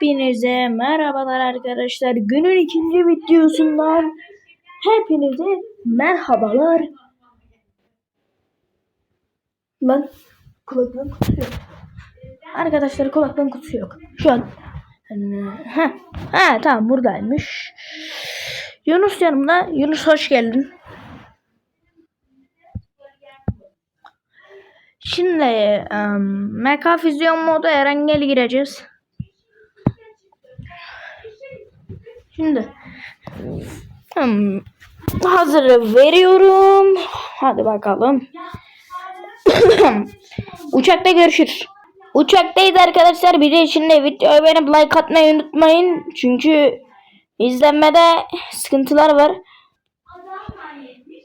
Hepinize merhabalar arkadaşlar. Günün ikinci videosundan hepinize merhabalar. Ben kulaklığım kutusu yok. Arkadaşlar kulaklığım kutusu yok. Şu an. Ha, ha tamam buradaymış. Yunus yanımda. Yunus hoş geldin. Şimdi um, Mecha Füzyon modu Erengel gireceğiz. Şimdi hmm, hazırı veriyorum. Hadi bakalım. Uçakta görüşürüz. Uçaktayız arkadaşlar. Bir de şimdi videoyu beğenip like atmayı unutmayın. Çünkü izlenmede sıkıntılar var.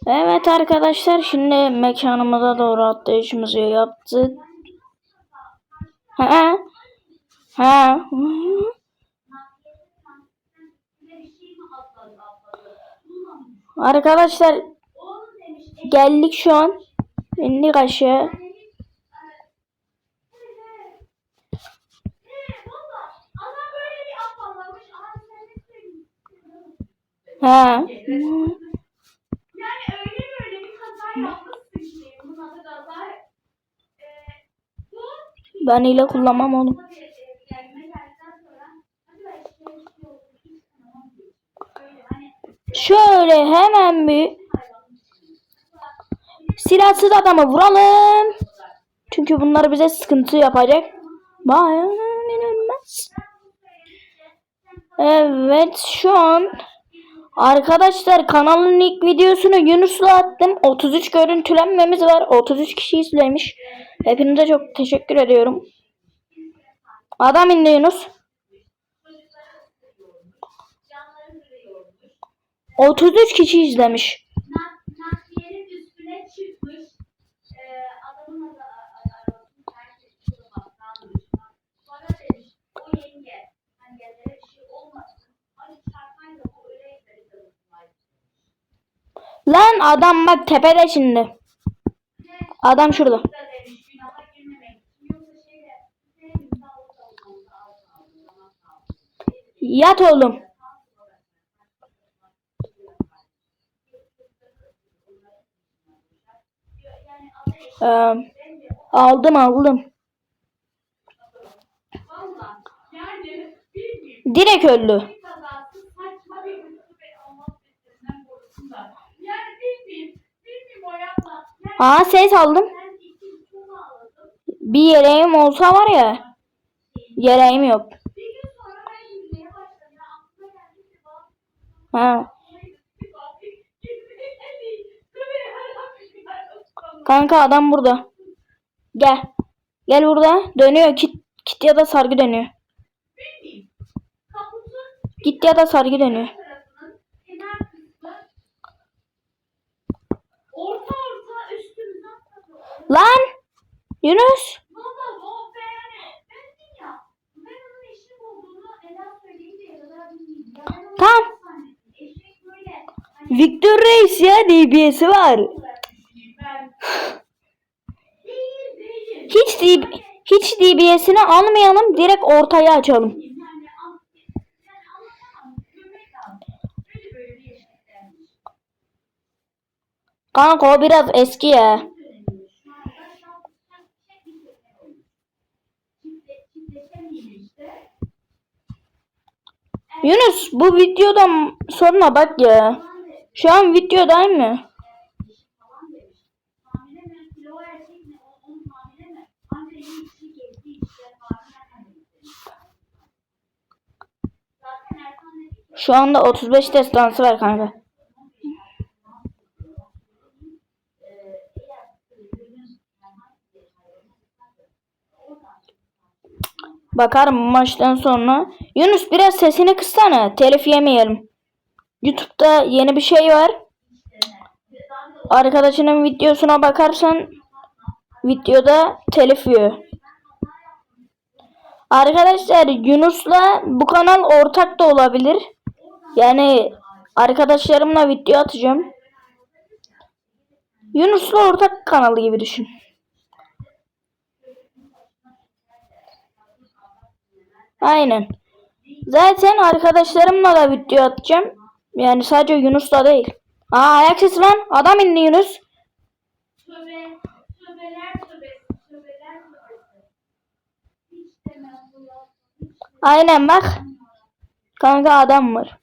Evet arkadaşlar şimdi mekanımıza doğru atlayışımızı yaptık. Ha? Ha? Arkadaşlar geldik şu an. İndik aşağı. Ha. Ben ile kullanmam oğlum. tabii e, gelme geldikten sonra hadi ben işte bir şey oldu hiç tanımam diyor. Böyle hani Şöyle hemen bir silahsız adamı vuralım. Çünkü bunlar bize sıkıntı yapacak. Bayağı inanılmaz. Evet şu an arkadaşlar kanalın ilk videosunu Yunus'la attım. 33 görüntülenmemiz var. 33 kişi izlemiş. Hepinize çok teşekkür ediyorum. Adam indi Yunus. 33 kişi izlemiş. Lan adam bak tepede şimdi. Adam şurada. Yat oğlum. Ee, aldım aldım. Direkt öldü. Aa ses aldım. Bir yeleğim olsa var ya. Yeleğim yok. Bir gün sonra ben yürümeye başladım. Ya aklıma geldi ki bak. Ha. Bir bak. Gitmeye geldi. Tabii her Kanka adam burada. Gel. Gel burada. Dönüyor. Kit, kit ya da sargı dönüyor. Git ya da sargı dönüyor. orta orta üstümüzden. Lan. Yunus. Valla o yani ben ya ben onun eşlik olduğunu Ela söyleyince ya da bilmiyorum. Ya ben onu Tamam. zannettim. Eşlik böyle hani Victor Reis ya DBS'i var. ben değil değil. Hiç DB, hiç DBS'ini almayalım. Direkt ortaya açalım. Kanka o biraz eski ya. Yunus bu videodan sonra bak ya. Şu an videodayım mı? Şu anda 35 destansı var kanka. Bakarım maçtan sonra. Yunus biraz sesini kıssana. Telif yemeyelim. YouTube'da yeni bir şey var. Arkadaşının videosuna bakarsan videoda telif yiyor. Arkadaşlar Yunus'la bu kanal ortak da olabilir. Yani arkadaşlarımla video atacağım. Yunus'la ortak kanalı gibi düşün. Aynen. Zaten arkadaşlarımla da video atacağım. Yani sadece Yunus'la değil. Aa ayak sesi lan. Adam indi Yunus. Tövbe, tövbeler tövbeler Aynen bak. Kanka adam var.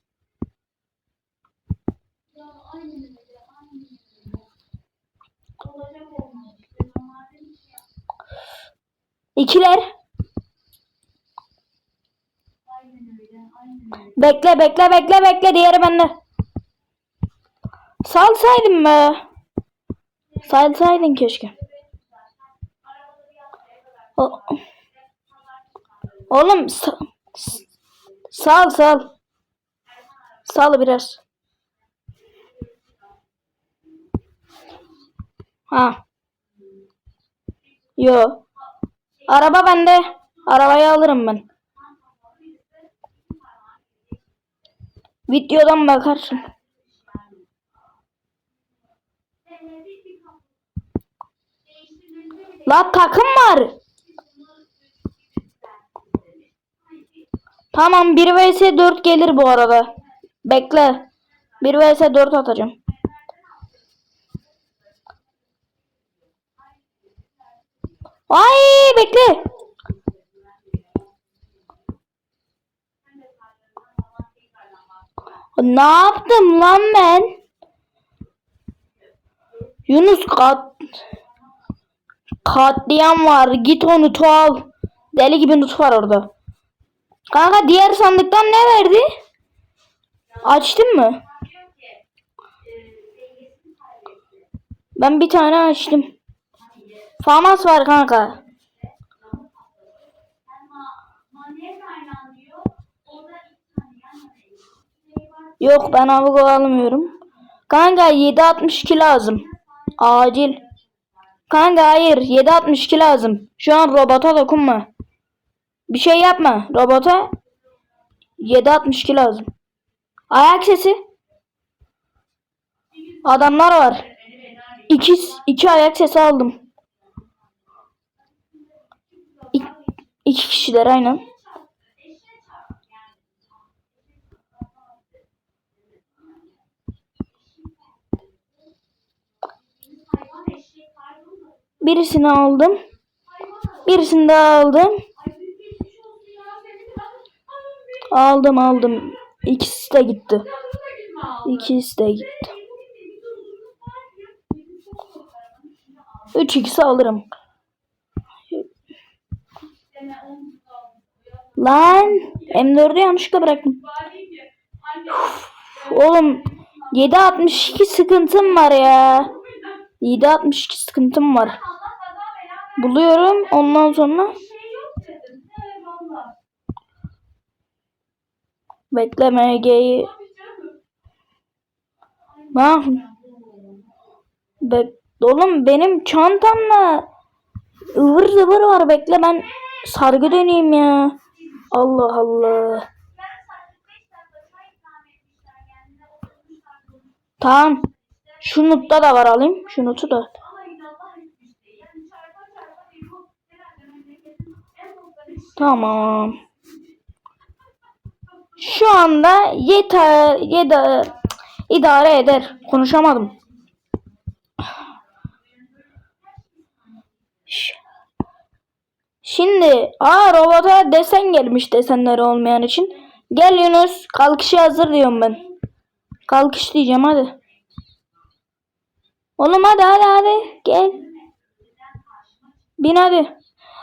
Ya aynen öyle, aynen öyle. Olacak olmamış. Ben normalde hiç yapmam. İkiler. Aynen öyle. Bekle bekle bekle bekle. Diğeri bende. Salsaydın be. Salsaydın keşke. O- Oğlum sal sal. Sal biraz. Ha. Yo. Araba bende. Arabayı alırım ben. Videodan bakarsın. La takım var. Tamam 1 vs 4 gelir bu arada. Bekle. 1 vs 4 atacağım. Ay bekle. Ne yaptım lan ben? Yunus kat katliam var. Git onu tu al. Deli gibi nut var orada. Kanka diğer sandıktan ne verdi? Açtın mı? Ben bir tane açtım. Famas var kanka. Yok ben avugo almıyorum. Kanka 7.62 lazım. Acil. Kanka hayır 7.62 lazım. Şu an robota dokunma. Bir şey yapma. Robota 7.62 lazım. Ayak sesi. Adamlar var. İki, iki ayak sesi aldım. İki kişiler aynen. Birisini aldım. Birisini daha aldım. Aldım aldım. İkisi de gitti. İkisi de gitti. Benim bir durumum var diyor. Benim çok korkarım. Şimdi al. 3 x'i alırım. Deme onu aldım. Lan M4'ü yanlışlıkla bıraktım. Anne Oğlum 7.62 sıkıntım var ya. 7.62 sıkıntım var. Buluyorum ondan sonra bekle MG'yi. Ne yapayım? Bek Oğlum benim çantamla ıvır zıvır var bekle ben sargı döneyim ya. Allah Allah. Yarım saatlik 5 dakika çay ikram etmişler kendine. Oturmuşlar konuşmuşlar. Tamam. Şu nutta da var alayım. Şu notu da. Tamam. Şu anda yeter, yeter, idare eder. Konuşamadım. Ş- Şimdi, aa robota desen gelmiş desenleri olmayan için. Gel Yunus, kalkışa hazır diyorum ben. Kalkış diyeceğim hadi. Oğlum hadi hadi hadi gel. Bin hadi.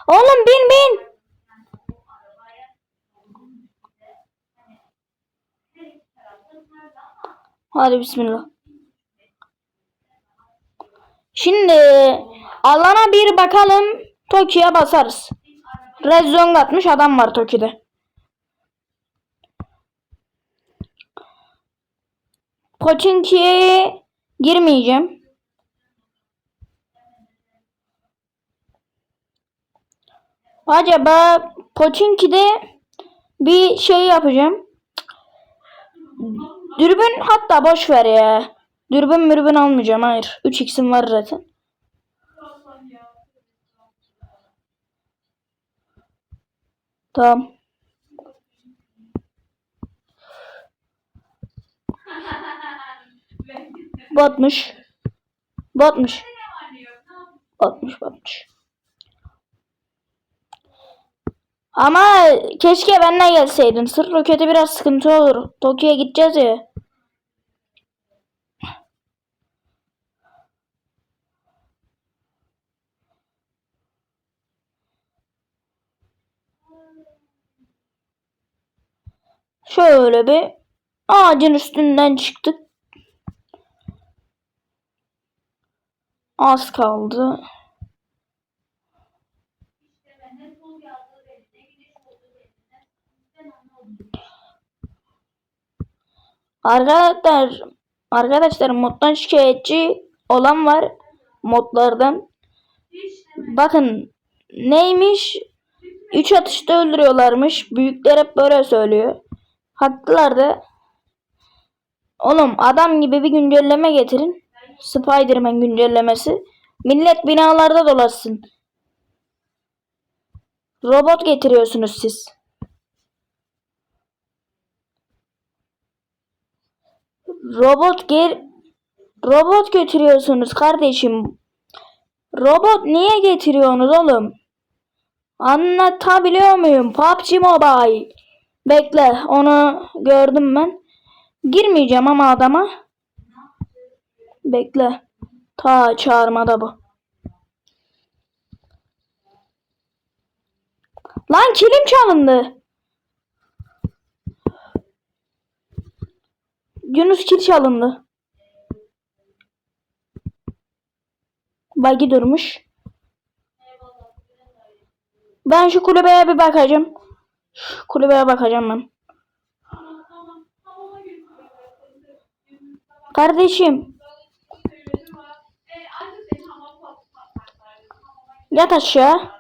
Oğlum bin bin. Hadi bismillah. Şimdi alana bir bakalım. Toki'ye basarız. Red zone atmış adam var Toki'de. Pochinki'ye girmeyeceğim. Acaba Pochinki'de bir şey yapacağım. Dürbün hatta boş ver ya. Dürbün mürbün almayacağım hayır. 3x'im var zaten. Tamam. batmış. Batmış. Batmış batmış. Ama keşke benden gelseydin. Sırf roketi biraz sıkıntı olur. Tokyo'ya gideceğiz ya. Şöyle bir ağacın üstünden çıktık. Az kaldı. Arkadaşlar arkadaşlar moddan şikayetçi olan var modlardan. Bakın neymiş? 3 atışta öldürüyorlarmış. Büyükler hep böyle söylüyor. Haklılar da. Oğlum adam gibi bir güncelleme getirin. Spider-Man güncellemesi. Millet binalarda dolaşsın. Robot getiriyorsunuz siz. Robot gel Robot götürüyorsunuz kardeşim. Robot niye getiriyorsunuz oğlum? Anlatabiliyor muyum? PUBG Mobile. Bekle onu gördüm ben. Girmeyeceğim ama adama. Bekle. Ta çağırmada bu. Lan kilim çalındı. Yunus kil çalındı. Bagi durmuş. Ben şu kulübeye bir bakacağım. Kulübeye bakacağım ben. Kardeşim yat aşağı.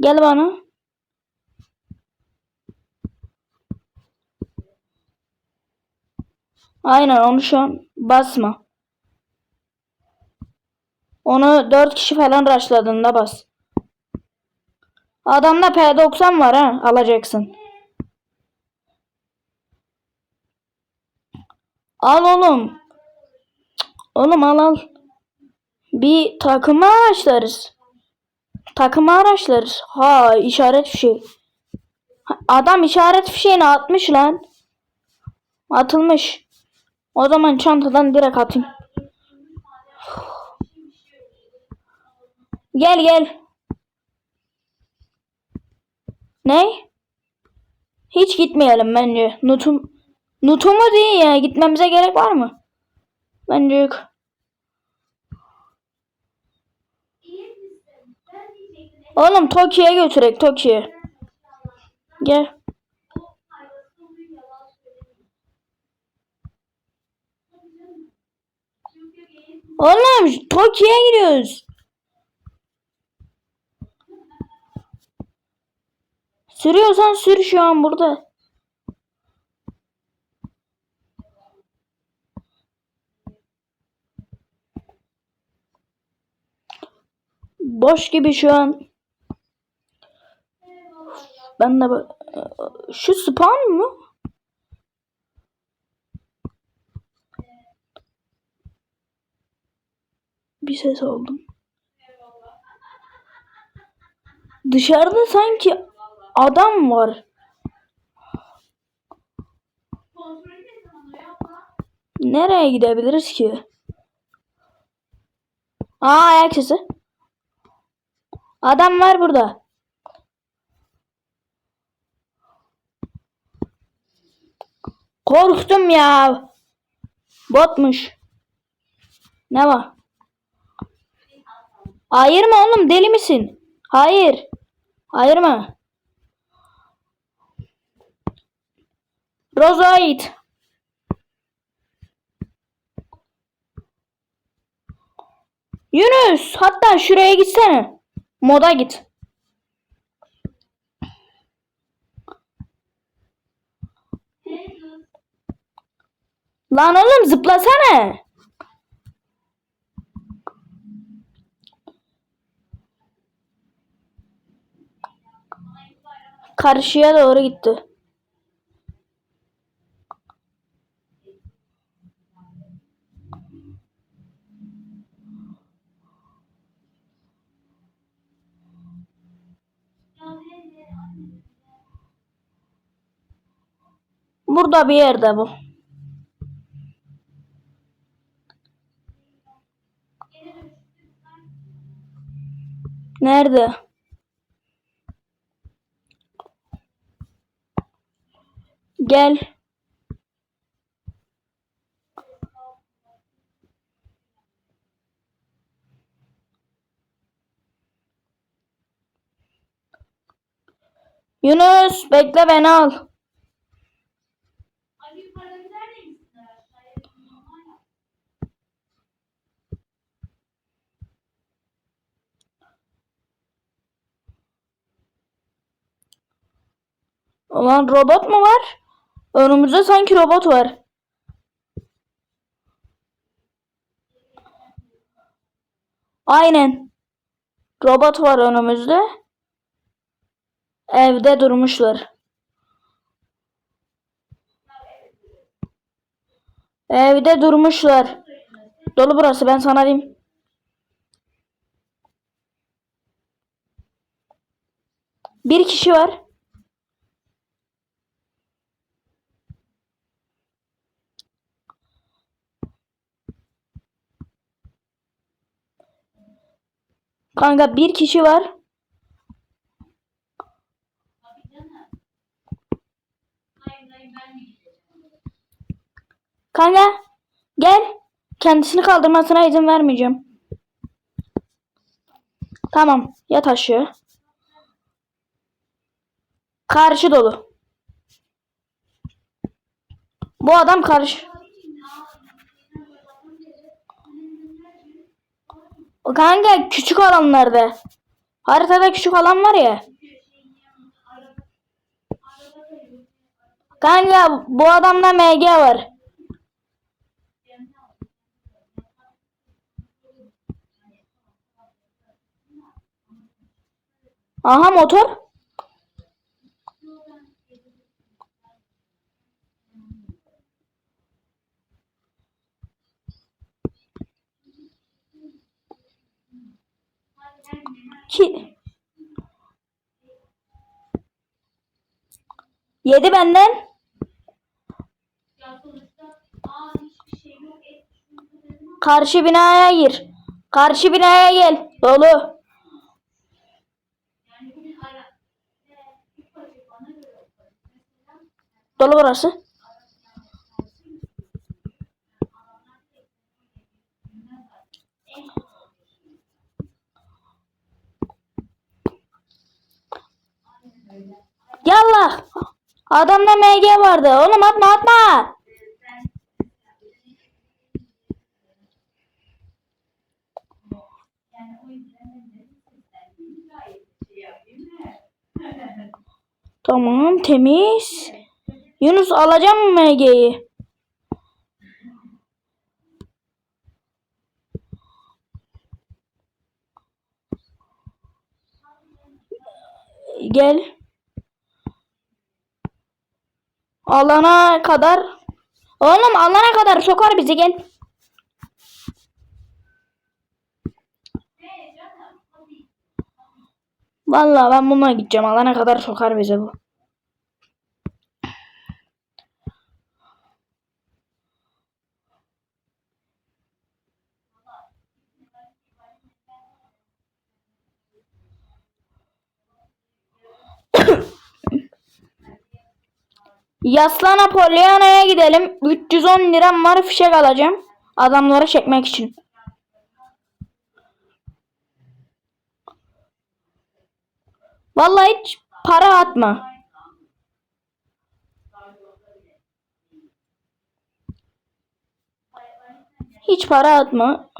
Gel bana. Aynen onu şu an basma. Onu 4 kişi falan rushladığında bas. Adamda P90 var ha alacaksın. Al oğlum. Oğlum al al. Bir takımı araçlarız. Takımı araçlarız. Ha işaret fişeği. Adam işaret fişeğini atmış lan. Atılmış. O zaman çantadan direkt atayım. Gel gel. Ne? Hiç gitmeyelim bence. Nutum Nutumu değil ya. Gitmemize gerek var mı? Bence yok. Oğlum Tokyo'ya götürek Tokyo'ya. Gel. Oğlum Tokyo'ya gidiyoruz. Sürüyorsan sür şu an burada. Boş gibi şu an. Ben de şu spawn mı? Bir ses aldım. Dışarıda sanki adam var. Nereye gidebiliriz ki? Aa ayak sesi. Adam var burada. Korktum ya. Botmuş. Ne var? Ayırma oğlum deli misin? Hayır. Ayırma. Roza ait. Yunus hatta şuraya gitsene. Moda git. Lan oğlum zıplasana. karşıya doğru gitti. Burada bir yerde bu. Nerede? Gel. Yunus bekle beni al. Ulan robot mu var? Önümüzde sanki robot var. Aynen. Robot var önümüzde. Evde durmuşlar. Evde durmuşlar. Dolu burası ben sana diyeyim. Bir kişi var. Kanka bir kişi var. Kanka gel. Kendisini kaldırmasına izin vermeyeceğim. Tamam. Yat aşağı. Karşı dolu. Bu adam karşı. O kanka küçük alanlarda. Haritada küçük alan var ya. Kanka bu adamda MG var. Aha motor. Ki Yedi benden. Karşı binaya gir. Karşı binaya gel. Dolu. Yani bugün ara e, ilk başı bana göre mesela Dolu burası. Yallah. Adamda MG vardı. Oğlum atma atma. Tamam temiz. Yunus alacağım mı MG'yi? Gel. Alana kadar. Oğlum alana kadar sokar bizi gel. Vallahi ben bununla gideceğim. Alana kadar sokar bizi bu. Yaslan Apollona'ya gidelim. 310 liram var fişek alacağım. Adamları çekmek için. Vallahi hiç para atma. Hiç para atma.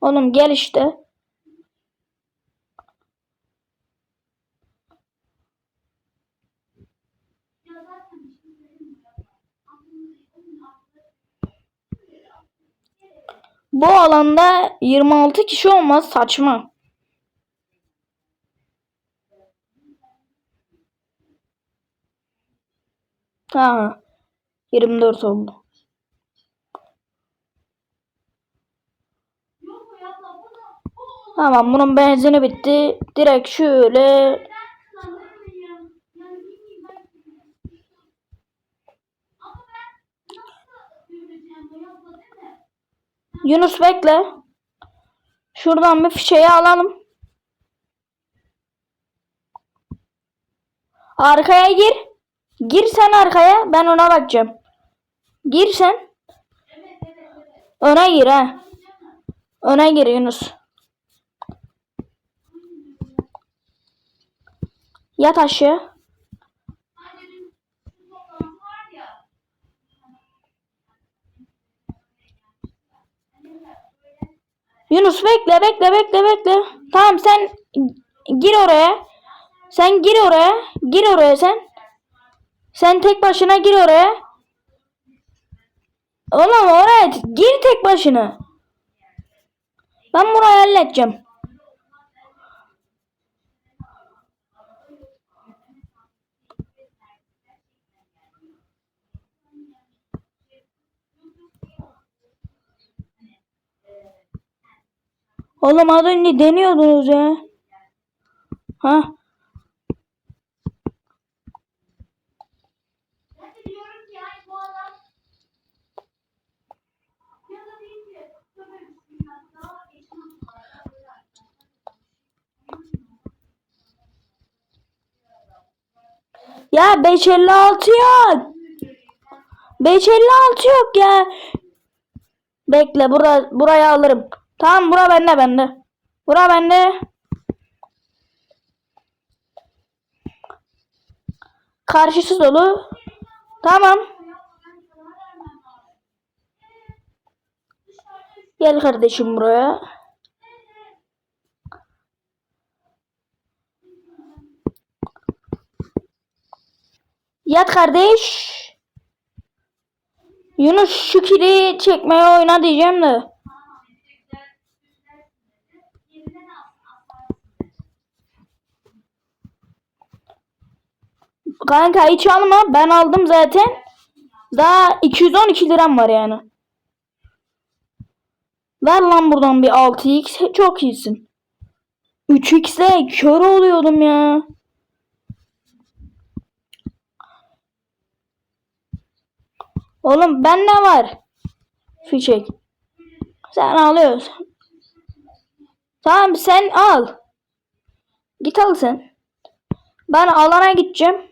Oğlum gel işte. Ya zaten bir şey söyleyeyim mi? Aklımda onun aklı bu alanda 26 kişi olmaz saçma. Ha. 24 oldu. Tamam bunun benzini bitti. Direkt şöyle ben kıskanırım yani bilmiyorum ben ama ben nasıl göreceğim bu abla değil mi? Yunus bekle. Şuradan bir fişeği alalım. Arkaya gir. Gir sen arkaya. Ben ona bakacağım. Gir sen. Öne gir ha. Öne gir Yunus. Yat aşağı. Hani dün şu toplantı var ya Yunus bekle bekle bekle bekle. Tamam sen gir oraya. Sen gir oraya. Gir oraya sen. Sen tek başına gir oraya. Oğlum oraya gir tek başına. Ben burayı halledeceğim. Oğlum az önce deniyordunuz ya. Ha? ya da değil ki böyle bir şey daha geçmem Ya 556 yok. 556 yok ya. Bekle bura, burayı alırım. Tamam bura bende bende. Bura bende. Karşısı dolu. Tamam. Gel kardeşim buraya. Yat kardeş. Yunus şu kili çekmeye oyna diyeceğim de. Kanka hiç alma. Ben aldım zaten. Daha 212 liram var yani. Ver lan buradan bir 6x. Çok iyisin. 3x'e kör oluyordum ya. Oğlum ben ne var? Fişek. Sen alıyorsun. Tamam sen al. Git al sen. Ben alana gideceğim.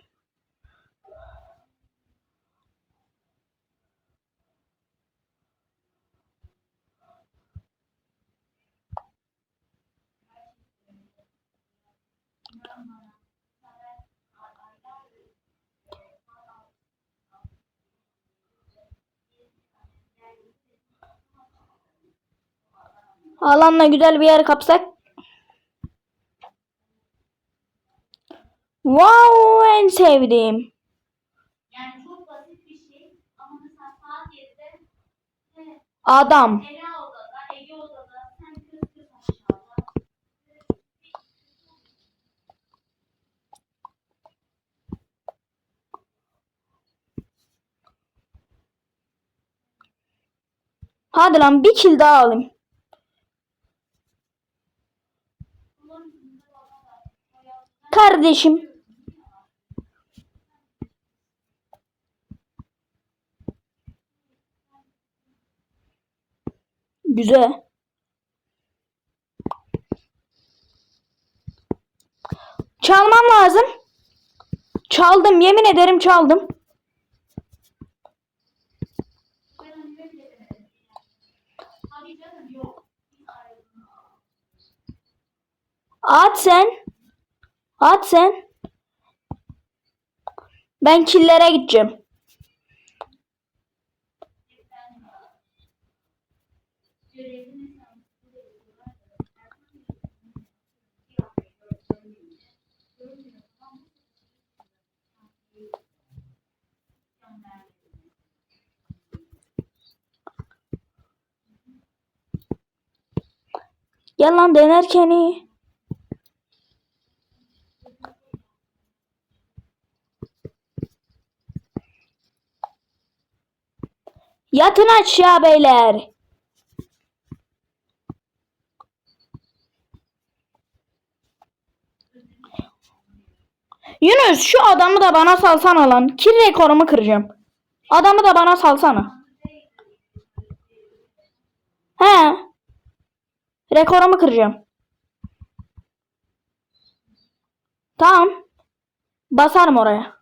Alanla güzel bir yer kapsak. Wow en sevdiğim. Yani çok basit bir şey ama mesela saat 7'de he, Adam. Ela odada, Ege odada, sen kız kız aşağıda. Hadi lan bir kill daha alayım. Kardeşim. Güzel. Çalmam lazım. Çaldım yemin ederim çaldım. At sen. At sen. Ben killere gideceğim. Görevini Gel lan denerken iyi. Yatın aşağı beyler. Yunus şu adamı da bana salsana lan. Kir rekorumu kıracağım. Adamı da bana salsana. He. Rekorumu kıracağım. Tamam. Basarım oraya.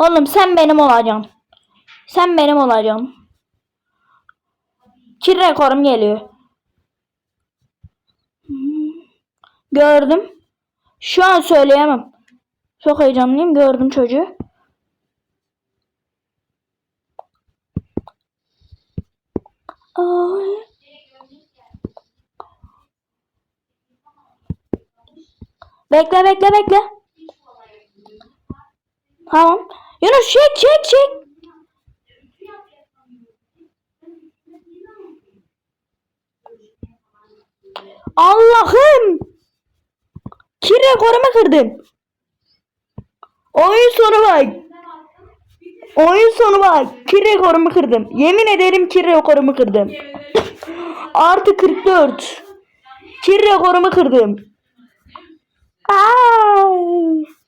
Oğlum sen benim olacaksın. Sen benim olacaksın. Kir rekorum geliyor. Gördüm. Şu an söyleyemem. Çok heyecanlıyım. Gördüm çocuğu. Ay. Bekle bekle bekle. Tamam. Yunus çek çek çek. Allah'ım. Kir rekorumu kırdım. Oyun sonu bak. Oyun sonu bak. Kir rekorumu kırdım. Yemin ederim kir rekorumu kırdım. Artı 44. Kir rekorumu kırdım. Ay.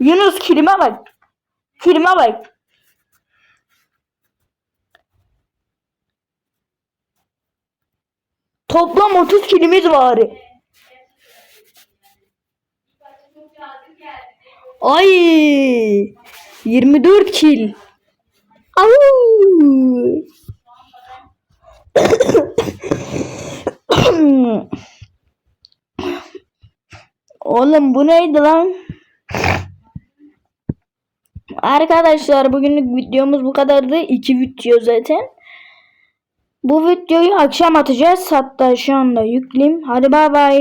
Yunus kilime bak. Kilime bak. Toplam 30 kilimiz var. Ay 24 kil. Au. Oğlum bu neydi lan? Arkadaşlar bugünlük videomuz bu kadardı. İki video zaten. Bu videoyu akşam atacağız. Hatta şu anda yükleyeyim. Hadi bay bay.